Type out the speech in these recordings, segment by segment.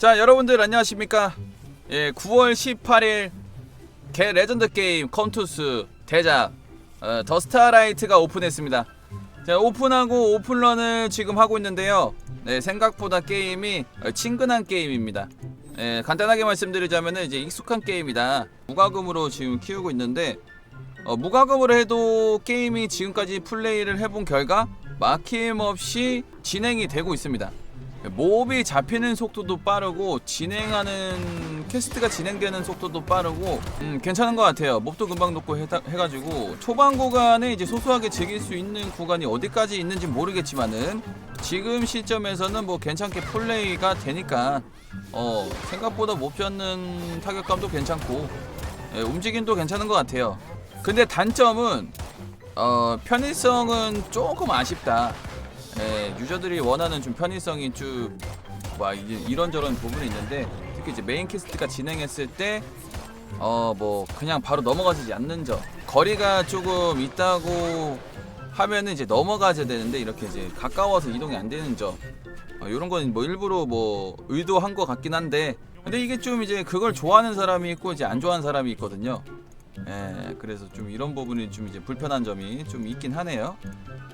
자 여러분들 안녕하십니까? 예 9월 18일 개 레전드 게임 컴투스 대작 어, 더 스타라이트가 오픈했습니다. 자 오픈하고 오픈런을 지금 하고 있는데요. 네 생각보다 게임이 어, 친근한 게임입니다. 예, 간단하게 말씀드리자면 이제 익숙한 게임이다. 무과금으로 지금 키우고 있는데 어, 무과금으로 해도 게임이 지금까지 플레이를 해본 결과 막힘없이 진행이 되고 있습니다 몹이 잡히는 속도도 빠르고 진행하는 퀘스트가 진행되는 속도도 빠르고 음, 괜찮은 것 같아요. 몹도 금방 녹고 해다, 해가지고. 초반 구간에 이제 소소하게 즐길 수 있는 구간이 어디까지 있는지 모르겠지만은 지금 시점에서는 뭐 괜찮게 플레이가 되니까 어 생각보다 못 잡는 타격감도 괜찮고 예, 움직임도 괜찮은 것 같아요. 근데 단점은 어 편의성은 조금 아쉽다 예, 유저들이 원하는 좀 편의성이 좀뭐 이런저런 부분이 있는데 특히 이제 메인 퀘스트가 진행했을 때 어 뭐 그냥 바로 넘어가지 않는 점 거리가 조금 있다고 하면은 이제 넘어가야 되는데 이렇게 이제 가까워서 이동이 안 되는 점 어, 이런 건 뭐 일부러 뭐 의도한 것 같긴 한데 근데 이게 좀 이제 그걸 좋아하는 사람이 있고 이제 안 좋아하는 사람이 있거든요. 예, 그래서 좀 이런 부분이 좀 이제 불편한 점이 좀 있긴 하네요.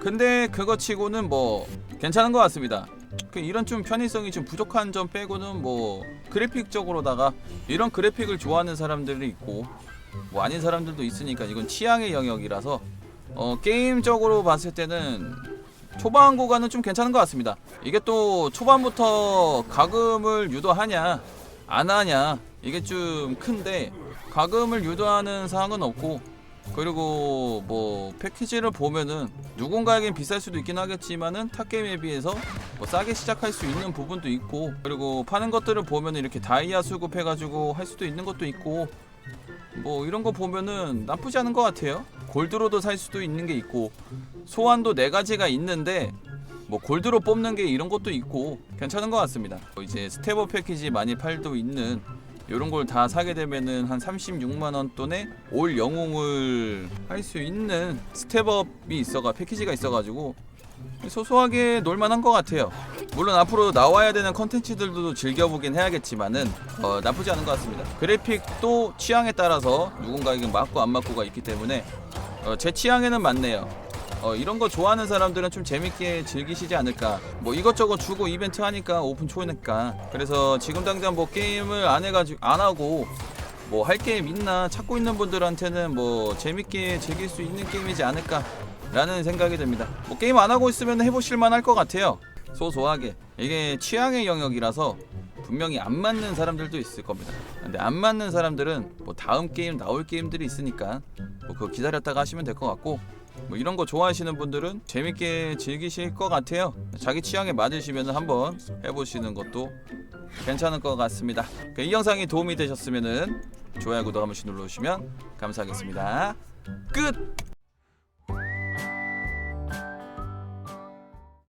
근데 그거 치고는 뭐 괜찮은 것 같습니다. 그 이런 좀 편의성이 좀 부족한 점 빼고는 뭐 그래픽적으로다가 이런 그래픽을 좋아하는 사람들이 있고 뭐 아닌 사람들도 있으니까 이건 취향의 영역이라서 어 게임적으로 봤을 때는 초반 구간은 좀 괜찮은 것 같습니다. 이게 또 초반부터 가금을 유도하냐 안 하냐 이게 좀 큰데 가금을 유도하는 사항은 없고 그리고 뭐 패키지를 보면은 누군가에겐 비쌀 수도 있긴 하겠지만은 타 게임에 비해서 뭐 싸게 시작할 수 있는 부분도 있고 그리고 파는 것들을 보면은 이렇게 다이아 수급해가지고 할 수도 있는 것도 있고 뭐 이런 거 보면은 나쁘지 않은 것 같아요. 골드로도 살 수도 있는 게 있고 소환도 네 가지가 있는데 뭐 골드로 뽑는 게 이런 것도 있고 괜찮은 것 같습니다. 뭐 이제 스테버 패키지 많이 팔도 있는 이런 걸 다 사게 되면은 한 36만 원 돈에 올 영웅을 할 수 있는 스텝업이 있어가 패키지가 있어가지고 소소하게 놀만한 것 같아요. 물론 앞으로 나와야 되는 컨텐츠들도 즐겨보긴 해야겠지만은 어, 나쁘지 않은 것 같습니다. 그래픽도 취향에 따라서 누군가에게 맞고 안 맞고가 있기 때문에 어, 제 취향에는 맞네요. 어, 이런 거 좋아하는 사람들은 좀 재밌게 즐기시지 않을까. 뭐 이것저것 주고 이벤트 하니까 오픈 초니까. 그래서 지금 당장 뭐 게임을 안 해가지고 안 하고 뭐 할 게임 있나 찾고 있는 분들한테는 뭐 재밌게 즐길 수 있는 게임이지 않을까 라는 생각이 듭니다. 뭐 게임 안 하고 있으면 해보실 만 할 것 같아요. 소소하게 이게 취향의 영역이라서 분명히 안 맞는 사람들도 있을 겁니다. 근데 안 맞는 사람들은 뭐 다음 게임 나올 게임들이 있으니까 뭐 그거 기다렸다가 하시면 될 것 같고 뭐 이런 거 좋아하시는 분들은 재밌게 즐기실 것 같아요. 자기 취향에 맞으시면 한번 해보시는 것도 괜찮을 것 같습니다. 그이 영상이 도움이 되셨으면은 좋아요 구독 한 번씩 눌러주시면 감사하겠습니다. 끝.